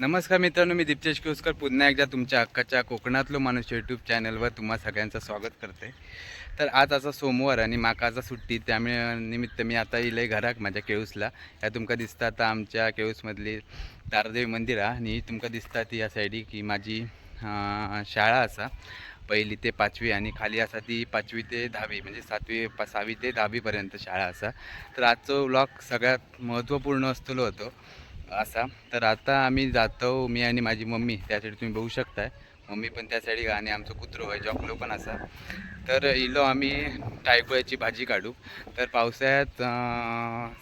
नमस्कार मित्रांनो मी दीपचेश केसकर पुन्हा एकदा तुमच्या अक्काच्या कोकणातलो माणूस यूट्यूब चॅनलवर तुम्हा सगळ्यांचं स्वागत करते. तर आज असा सोमवार आणि माका आता सुट्टी त्यामुळे निमित्त मी आता इले घराक माझ्या केळूसला ह्या तुमका दिसता आता आमच्या केळूसमधली तारदेवी मंदिर हा आणि तुमका दिसता ती या सायडी की माझी शाळा असा. पहिली ते पाचवी आणि खाली असा ती पाचवी ते दहावी म्हणजे सातवी सहावी ते दहावीपर्यंत शाळा असा. तर आजचो व्लॉग सगळ्यात महत्त्वपूर्ण असलेलो होतो. असा. तर आता आम्ही जातो मी आणि माझी मम्मी. त्यासाठी तुम्ही बघू शकताय. मम्मी पण त्यासाठी आणि आमचं कुत्रो आहे जॉकलो पण असा. तर इलो आम्ही टायकोळ्याची भाजी काढू. तर पावसाळ्यात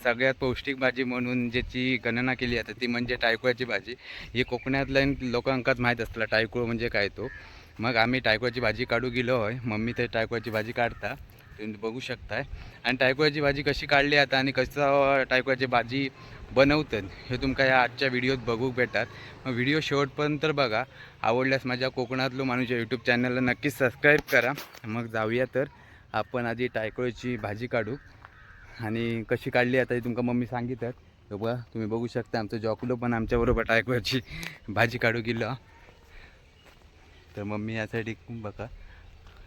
सगळ्यात पौष्टिक भाजी म्हणून ज्याची गणना केली जाते ती म्हणजे टायकोळ्याची भाजी. ही कोकणातल्या लोकांकाच माहीत असतं टायकोळ म्हणजे काय तो. मग आम्ही टायकोळ्याची भाजी काढू गेलो होय. मम्मी ते टायकोळ्याची भाजी काढता. तुम्ही बघू शकताय. आणि टायकोयाची भाजी कशी काढली आता आणि कसं टायकोयाची भाजी बनवतात हे तुमका या आजच्या व्हिडिओत बघू भेटतात मग व्हिडिओ शेवटपर्यंत तर बघा. आवडल्यास माझ्या कोकणातलो माणूस यूट्यूब चॅनलला नक्कीच सबस्क्राईब करा. मग जाऊया तर आपण आधी टायकोळीची भाजी काढू. आणि कशी काढली आता हे तुमका मम्मी सांगितलं तर बघा तुम्ही बघू शकता आमचं जॉकलो पण आमच्याबरोबर टायकोळीची भाजी काढू गेलं. तर मम्मी यासाठी बघा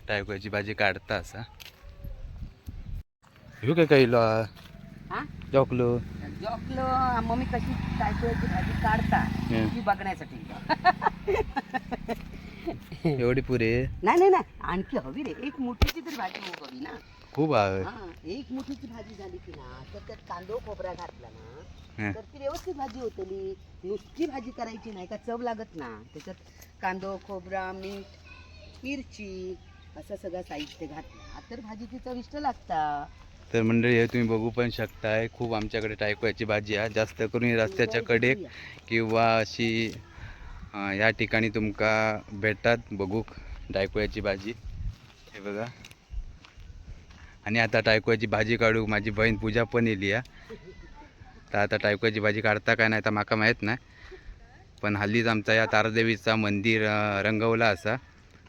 टायकोळीची भाजी काढता असा. हे काय काही हा? जॉकलो. जॉकलो. मम्मी कशी टायकोची भाजी काढता. हं. ती बघण्यासाठी. एवढी पुरे? नाही नाही नाही. आणखी हवी रे. एक मुठीची तरी भाजी होऊ हवी ना. खूप आहे हा एक मुठीची भाजी झाली की ना तर त्यात कांदो खोबरा घातला ना हं. तर ती व्यवस्थित भाजी होतली नुसती भाजी करायची नाही का चव लागत ना. त्याच्यात कांदो खोबरा मीठ मिरची असं सगळं साहित्य घातलं. तर भाजीची चविष्ट लागता. तर मंडळी हे तुम्ही बघू पण शकताय. खूप आमच्याकडे टायकोयाची भाजी आहे. जास्त करून रस्त्याच्या कडेक किंवा अशी ह्या ठिकाणी तुमका भेटतात. बघूक टायकोयाची भाजी. हे बघा. आणि आता टायकोयाची भाजी काढू. माझी बहीण पूजा पण येली आहे. तर आता टायकोयाची भाजी काढता काय नाही तर माका माहीत नाही. पण हल्लीच आमचा या तारादेवीचा मंदिर रंगवला असा.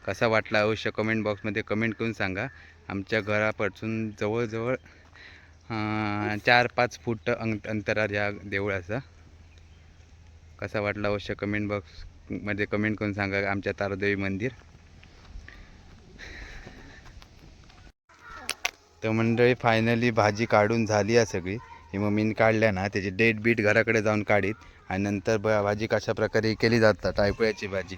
कसा वाटला अवश्य कमेंट बॉक्समध्ये कमेंट करून सांगा. आमच्या घरापासून जवळजवळ चार पाच फूट अंग अंतरावर या देऊळ कसा वाटला अवश्य कमेंट बॉक्समध्ये कमेंट करून सांगा आमच्या तारादेवी मंदिर. तर मंडळी फायनली भाजी काढून झाली आहे सगळी. ही मम्मीने काढल्या ना त्याची डेट बीट घराकडे जाऊन काढीत. आणि नंतर ब भाजी कशा प्रकारे केली जातात टायपोळ्याची भाजी.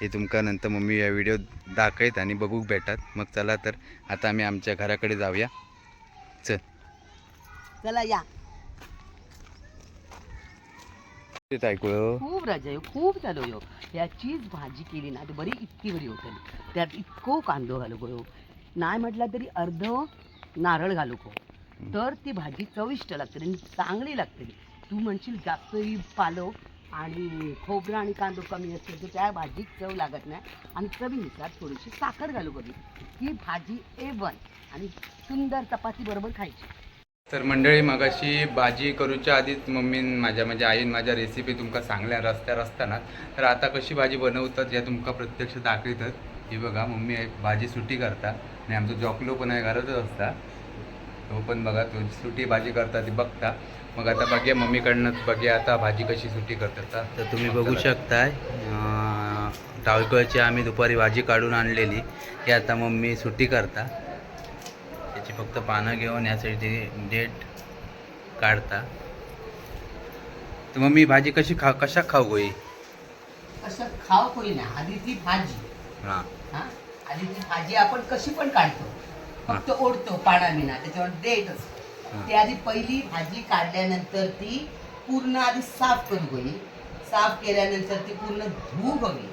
हे तुमका नंतर मम्मी या व्हिडिओ दाखवत आणि बघू भेटतात मग चला तर आता आम्ही आमच्या घराकडे जाऊया. चल. चला या. ऐकू खूप राजा ह्यो, खूप चालू यो याचीच भाजी केली ना ती बरी इतकी बरी होतली त्यात इतको कांदो घालू गो नाही म्हटलं तरी अर्ध नारळ घालू गो तर ती भाजी चविष्ट लागते आणि चांगली लागते. तू म्हणशील जास्त ही पालो आणि खोबरं आणि कांदो कमी असेल तर त्या भाजीत चव लागत नाही. आणि चवीनुसार थोडीशी साखर घालू बघी. ही भाजी ए वन आणि सुंदर चपाती बरोबर खायची. तर मंडळी मगाशी भाजी करूच्या आधीच मम्मीन माझ्या म्हणजे आईन माझ्या रेसिपी तुमका सांगल्या रस्त्यावर असताना. तर आता कशी भाजी बनवतात या तुमका प्रत्यक्ष दाखवितात. ही बघा मम्मी एक भाजी सुटी करता आणि आमचं जॉकलो पण आहे घरातच असता. तो पण बघा तो सुटी भाजी करता ती बघता. मग आता बघूया मम्मीकडनं बघूया आता भाजी कशी सुटी करतात तर तुम्ही बघू शकताय टाळकळची आम्ही दुपारी भाजी काढून आणलेली. ही आता मम्मी सुटी करता त्याची फक्त पानं घेऊन यासाठी डेट काढता. तर मग मी भाजी कशी खा कशा खाऊ गोई असं खाव कोणी ना आधी ती भाजी. हां. हा? आधी ती भाजी आपण कशी पण काढतो. फक्त ओढतो पाण्याविना त्याच्यावर देठ असतो. ती आधी पहिली भाजी काढल्यानंतर ती पूर्ण आधी साफ करू गई साफ केल्यानंतर ती पूर्ण धुऊ बघी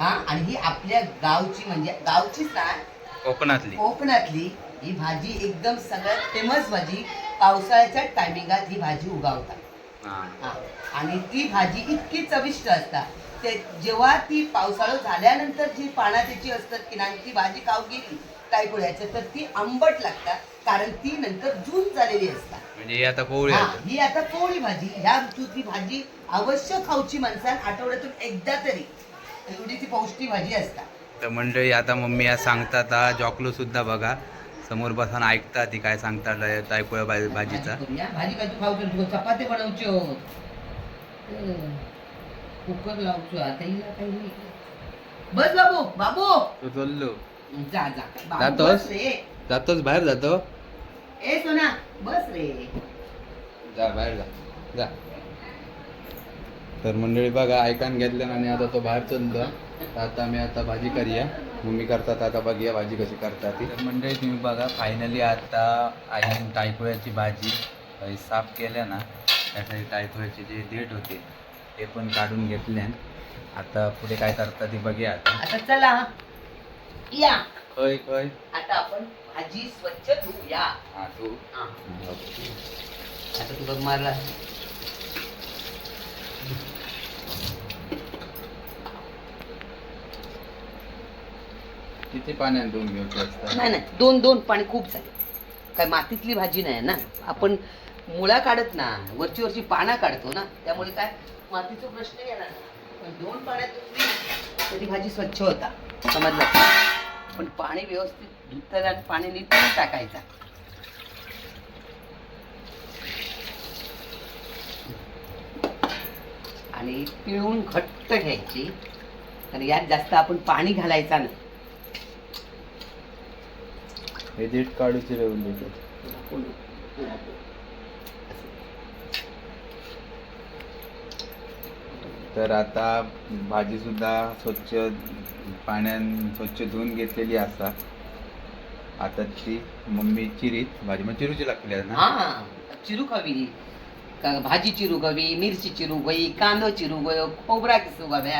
हा? आणि ही आपल्या गावची म्हणजे गावचीच नाही कोकणातली. कोकणातली. ही भाजी एकदम सगळ्यात फेमस भाजी. पावसाळ्याच्या टायमिंगात ही भाजी उगावतात. हां. आणि ती भाजी इतकी चविष्ट असतात. ते जेव्हा ती पावसाळा झाल्यानंतर जी पाना त्याची असतात की नाही ती भाजी खाऊ गेली टायपोळ्याचं तर ती आंबट लागतात. कारण ती नंतर जून झालेली असतात. म्हणजे हे आता कोवळी हा, आहे ही आता पोळी भाजी. ह्या ऋतूत ही भाजी अवश्य खाऊची माणसां आठवड्यातून एकदा तरी. एवढी ती पौष्टिक भाजी असतात. तर मंडळी आता मम्मी या सांगतात हा जॉकलो सुद्धा बघा. समोर बसून ऐकता ती काय सांगतात टायपोळ्या भाजीचा. भाजी करूया. भाजी काय तू खाऊ चपाती बनवची कुकर लावतो आता हिला काही नाही. बस बाबू बाबू. तो चाललो. जा जा. बाबू जातोस? बस रे. जातोच बाहेर जातो. ए सोना बस रे. जा बाहेर जा. जा. तर मंडळी बघा ऐकान घेतलं आणि आता तो बाहेर चाललो तर आता मी आता भाजी करूया. मम्मी करतात आता बघूया भाजी कशी करतात ती. तर मंडळी तुम्ही बघा फायनली आता आईने टायकोळ्याची भाजी साफ केल्या ना त्यासाठी टायकोळ्याचे जे देठ होते ते पण काढून घेतले. आता पुढे काय करतात ते बघूया आता. आता चला. या. आता आपण भाजी स्वच्छ धुवूया हा तू हा. आता तू बघ मारला. किती पाण्यात धुवून घ्यायची असतात नाही नाही. दोन दोन पाणी खूप झाले. काय मातीतली भाजी नाही ना. आपण मुळा काढत ना वरची वरची पानं काढतो ना त्यामुळे काय? मातीचा प्रश्न येणार ना पण दोन पाण्यात धुतली तरी भाजी स्वच्छ होता. समजलं? पण पाणी व्यवस्थित धुताना आणि पाणी नीट टाकायचा. आणि पिळून घट्ट घ्यायची. आणि यात जास्त आपण पाणी घालायचा नाही. हे देठ काढूचे राहून देतात तर आता भाजी सुद्धा स्वच्छ पाण्यान स्वच्छ धुवून घेतलेली असा. आता ती मम्मी चिरीत भाजी मग चिरूची लागली ना? हा चिरू हवी का भाजी चिरू हवी मिरची चिरू गई कांदो चिरू गयो खोबरा किसू गव्या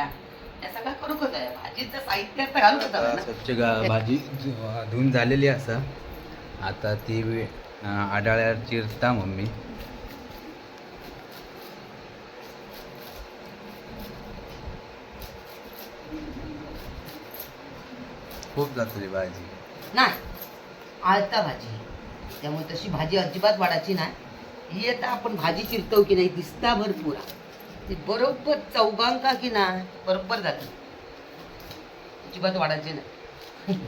या सगळं करू कसं आहे. भाजीचं साहित्य तर ना? स्वच्छ गा- भाजी धुवून झालेली असा. आता ती आडाळ्यावर चिरता मम्मी. खूप जातली भाजी. नाही आळता भाजी. त्यामुळे तशी भाजी अजिबात वाढायची नाही. ही आता आपण भाजी चिरतो की नाही दिसता भरपूर. ती बरोबर चौगांका की नाही बरोबर जाते. अजिबात वाढायची नाही.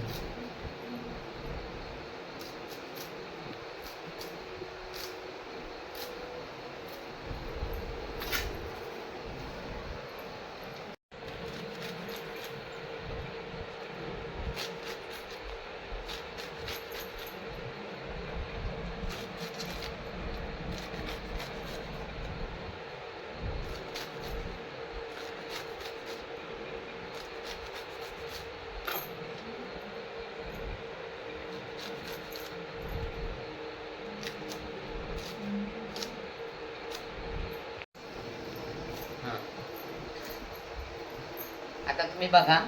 तुम्ही बघा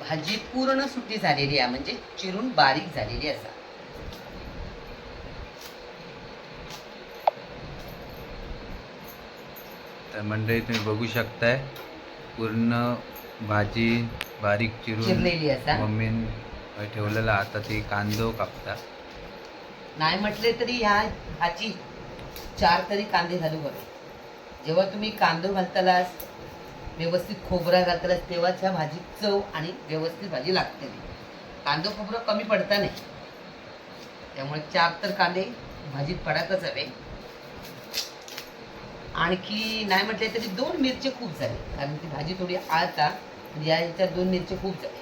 भाजी पूर्ण सुटी झालेली आहे म्हणजे चिरून बारीक झालेली असा तर मंडळी तुम्ही बघू शकताय पूर्ण भाजी बारीक चिरून चिरलेली असा मम्मीन ठेवलेला आता ती कांदो कापता नाही म्हटले तरी ह्या भाजी चार तरी कांदे घालू बरं. जेव्हा तुम्ही कांदो घालतालास व्यवस्थित खोबरा घालतालास तेव्हाच ह्या भाजीत चव आणि व्यवस्थित भाजी लागते. कांदो खोबरं कमी पडता नाही त्यामुळे चार तर कांदे भाजीत पडाकच हवे. आणखी नाही म्हटले तरी दोन मिरचे खूप झाले. कारण ती भाजी थोडी आळता म्हणजे या ह्याच्यात दोन मिरचे खूप झाले.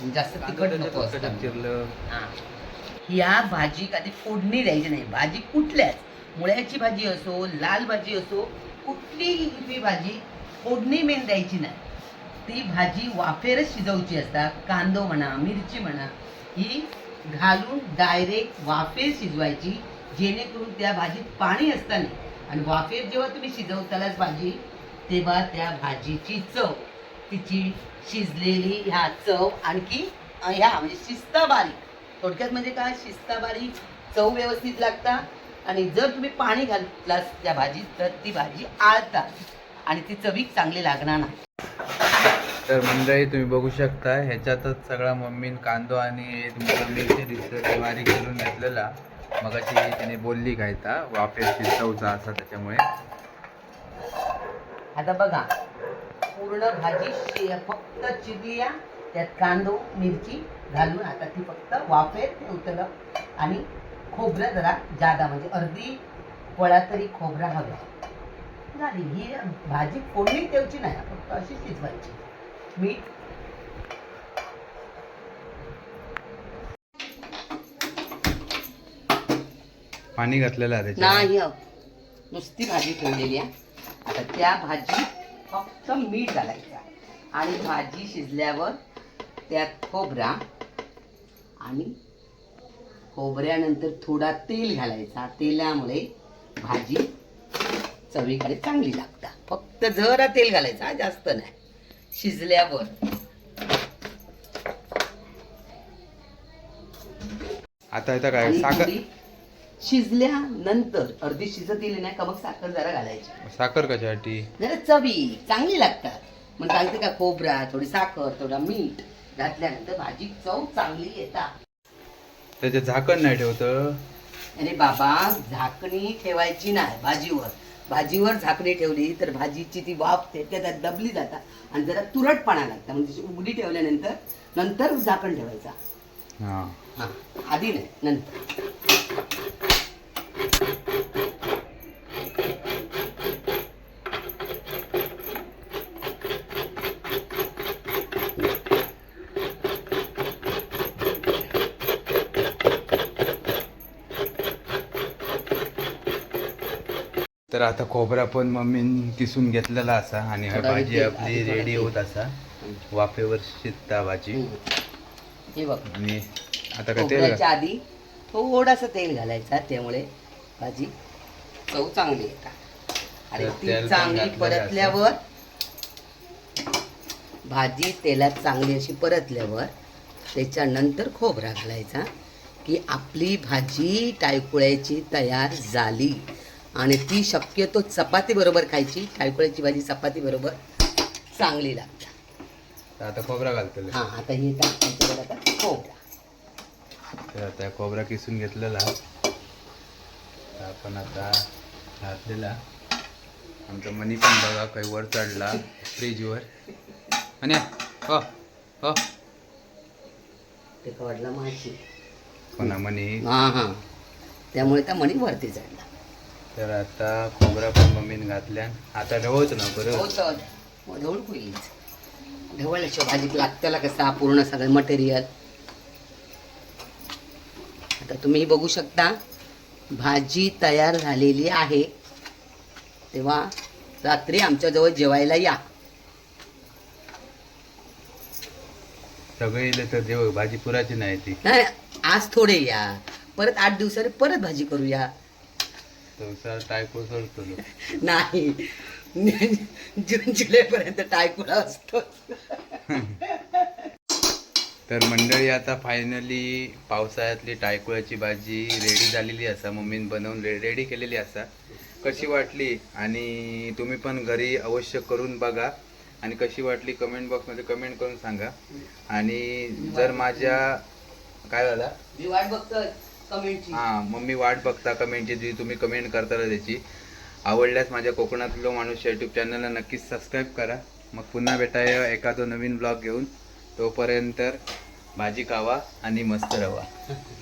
म्हणजे जास्त तिखट नको हा. या भाजी कधी फोडणी द्यायची नाही. भाजी कुठल्याच मुळ्याची भाजी असो लाल भाजी असो कुठलीही हिरवी भाजी फोडणी मेन द्यायची नाही. ती भाजी वाफेरच शिजवची असतात कांदो म्हणा मिरची म्हणा ही घालून डायरेक्ट वाफेर शिजवायची जेणेकरून त्या भाजीत पाणी असताना. आणि वाफेर जेव्हा तुम्ही शिजवतालाच भाजी तेव्हा त्या भाजीची चव तिची शिजलेली ह्या चव आणखी ह्या म्हणजे शिस्ता बारीक थोडक्यात म्हणजे काय? शिस्ता बारीक चव व्यवस्थित लागता. आणि जर तुम्ही पाणी घातलास त्या भाजीत तर ती भाजी आळता. आणि ती चवीक चांगली लागणार नाही. तर मंडळी तुम्ही बघू शकता ह्याच्यातच सगळा मम्मीन कांदो आणि मिरची दिसतं बारीक करून घेतलेला. मग अशी तिने बोलली काय ता वाफेर शिजवचा असा त्याच्यामुळे. आता बघा पूर्ण भाजी शे- फक्त चिरली. त्यात कांदो मिरची घालून आता ती फक्त वाफेत ठेवतलं आणि खोबरं जरा जादा म्हणजे अर्धी पळा तरी खोबरा हवा. झाली ही भाजी फोडणी ठेवची नाही. फक्त अशी शिजवायची. मीठ. पाणी घातलेलं आहे त्याच्यात. नाही अ. नुसती भाजी ठेवलेली आहे. आता त्या भाजी फक्त मीठ घालायचं आणि भाजी शिजल्यावर त्यात खोबरा आणि खोबऱ्यानंतर थोडा तेल घालायचा. तेलामुळे भाजी चवीकडे चांगली लागतात. फक्त जरा तेल घालायचं हा, जास्त नाही. शिजल्यावर. आता इथं काय? आणि साखर? थोडी शिजल्यानंतर अर्धी शिजत येईल नाही का मग साखर जरा घालायची. साखर कशासाठी? जरा चवी. चांगली लागतात. मग सांगते का खोबरा थोडी साखर थोडा मीठ घातल्यानंतर भाजी चव चांगली येतात त्याच्यात झाकण नाही ठेवतं? अरे बाबा झाकणी ठेवायची नाही भाजीवर. भाजीवर झाकणी ठेवली तर भाजीची ती वाफ ते त्यात दबली जातात आणि जरा तुरटपणा लागतं. म्हणजे उघडी ठेवल्यानंतर नंतर झाकण ठेवायचा. हां. हा आधी नाही नंतर. तर आता खोबरा पण मम्मीन किसून घेतलेला असा आणि हा थोडा भाजी आपली आधी रेडी. होत असा. वाफेवर शिजता भाजी. हे बघ. आणि आता काय तेल खोबऱ्याच्या आधी थोडासा तेल घालायचा त्यामुळे भाजी चव चांगली येतात आणि तर ती पण चांगली घातलेलं परतल्यावर भाजी तेलात चांगली अशी परतल्यावर त्याच्यानंतर खोबरा घालायचा की आपली भाजी टायकुळ्याची तयार झाली. आणि ती शक्यतो चपाती बरोबर खायची टायकुळ्याची भाजी चपाती बरोबर चांगली लागते आता खोबरा घालतो हां आता ही टाकायची बरं आता खोबरा. तर आता खोबरा किसून घेतलेला. आपण आता घातलेला. आमचा मनी पण बघा काही वर चढला फ्रीजवर. आणि हो हो. ते कवडला माहिती. कोणा मनी? हा हा. त्यामुळे त्या मणी वरती चढला. तर आता खोबरा पण मम्मीने घातल्या. आता ढवळतो ना बरं. ढवळ होईल ढवळल्याशिवाय भाजीत कसा पूर्ण सगळं मटेरियल आता तुम्ही बघू शकता भाजी तयार झालेली आहे. तेव्हा रात्री आमच्याजवळ जेवायला या. सगळे तर देव भाजी पुराची नाही ती. नाही आज थोडे या. परत आठ दिवसाने परत भाजी करूया. संसार टायको सोडतो. नाही. जून जुलैपर्यंत टायकुळा असतो. तर मंडळी आता फायनली पावसाळ्यातली टायकुळ्याची भाजी रेडी झालेली असा. मम्मीन बनवून रे रेडी केलेली असा. कशी वाटली? आणि तुम्ही पण घरी अवश्य करून बघा. आणि कशी वाटली कमेंट बॉक्समध्ये कमेंट करून सांगा. आणि जर माझ्या काय झालं? मी वाट बघतोय. हां मम्मी वाट बघता कमेंटची जी तुम्ही कमेंट करता त्याची. आवडल्यास माझ्या कोकणातलो माणूस यूट्यूब चॅनलला नक्कीच सबस्क्राईब करा. मग पुन्हा भेटाय एखादं नवीन ब्लॉग घेऊन. तोपर्यंत भाजी खावा आणि मस्त राहा